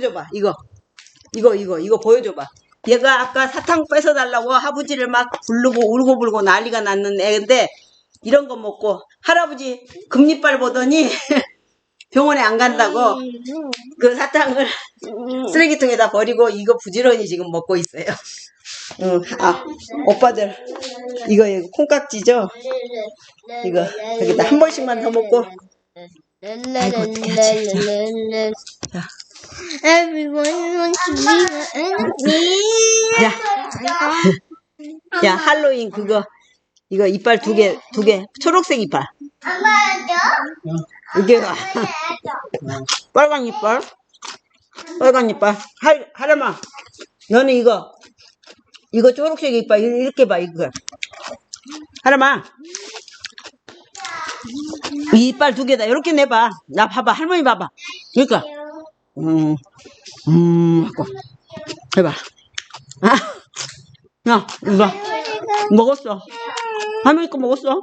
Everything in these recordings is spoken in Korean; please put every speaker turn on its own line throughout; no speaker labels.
보여줘봐. 이거. 이거, 이거, 이거 보여줘봐. 얘가 아까 사탕 뺏어달라고 아버지를 막 부르고 울고 불고 난리가 났는 애인데, 이런 거 먹고, 할아버지 금리빨 보더니, 병원에 안 간다고, 그 사탕을 쓰레기통에다 버리고, 이거 부지런히 지금 먹고 있어요. 응, 아, 오빠들, 이거, 이거 콩깍지죠? 이거, 여기다 한 번씩만 더 먹고, 아이고.
Everyone wants to be.
야, 야, 할로윈 그거, 이거 이빨 두 개, 두 개, 초록색 이빨. 이게가 빨간 이빨, 빨간 이빨. 할, 하람아, 너는 이거, 이거 초록색 이빨 이렇게 봐, 이거. 하람아, 이 이빨 두 개다. 이렇게 내봐. 나 봐봐, 할머니 봐봐. 그러니까, 음, 음, 하고 해봐. 아, 야, 이거 봐. 먹었어. 할머니 거 먹었어.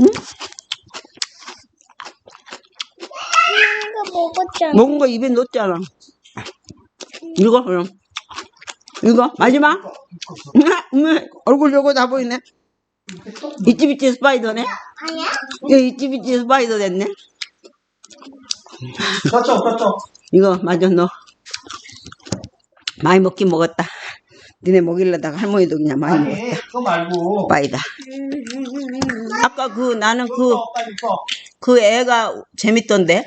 응?
먹었잖아.
먹은 거 입에 넣었잖아. 이거 그럼. 이거 마지막. 음, 얼굴 요거 다 보이네. 이찌비찌 스파이더네.
아니야?
이찌비찌 스파이더 됐네.
그렇죠, 그렇죠.
이거 맞아 너. 많이 먹긴 먹었다. 니네 먹이려다가 할머니도 그냥 많이
아니,
먹었다.
그거 말고.
빠이다. 아까 그 나는 그
빨리 또.
그 애가 재밌던데.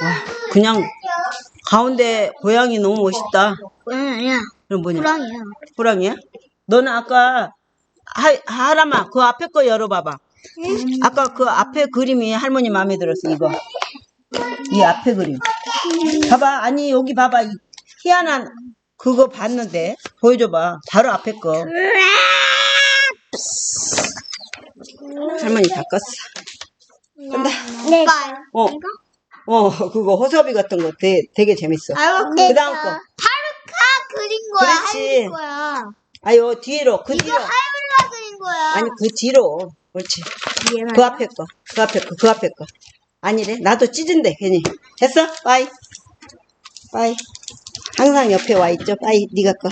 와, 그냥 가운데 고양이 너무 멋있다.
아니야.
그럼 뭐냐?
호랑이야.
호랑이야? 너는 아까 하, 하람아 그 앞에 거 열어봐봐. 아까 그 앞에 그림이 할머니 마음에 들었어 이거. 이 앞에 그림. 봐봐 아니 여기 봐봐 이 희한한 그거 봤는데 보여줘봐 바로 앞에 거. 할머니 다 껐어. 간다.
네.
어. 어, 그거 호섭이 같은 거 되게, 되게 재밌어.
아유,
그 다음 거.
하루카 그린 거야.
그렇지.
거야.
아유, 뒤로, 그 뒤로.
하율이가 그린 거야.
아니, 그 뒤로. 그렇지. 그 앞에 거. 그 앞에 거. 그 앞에 거. 아니래. 나도 찢은데, 괜히. 됐어? 빠이. 빠이. 항상 옆에 와 있죠? 빠이. 네가 거.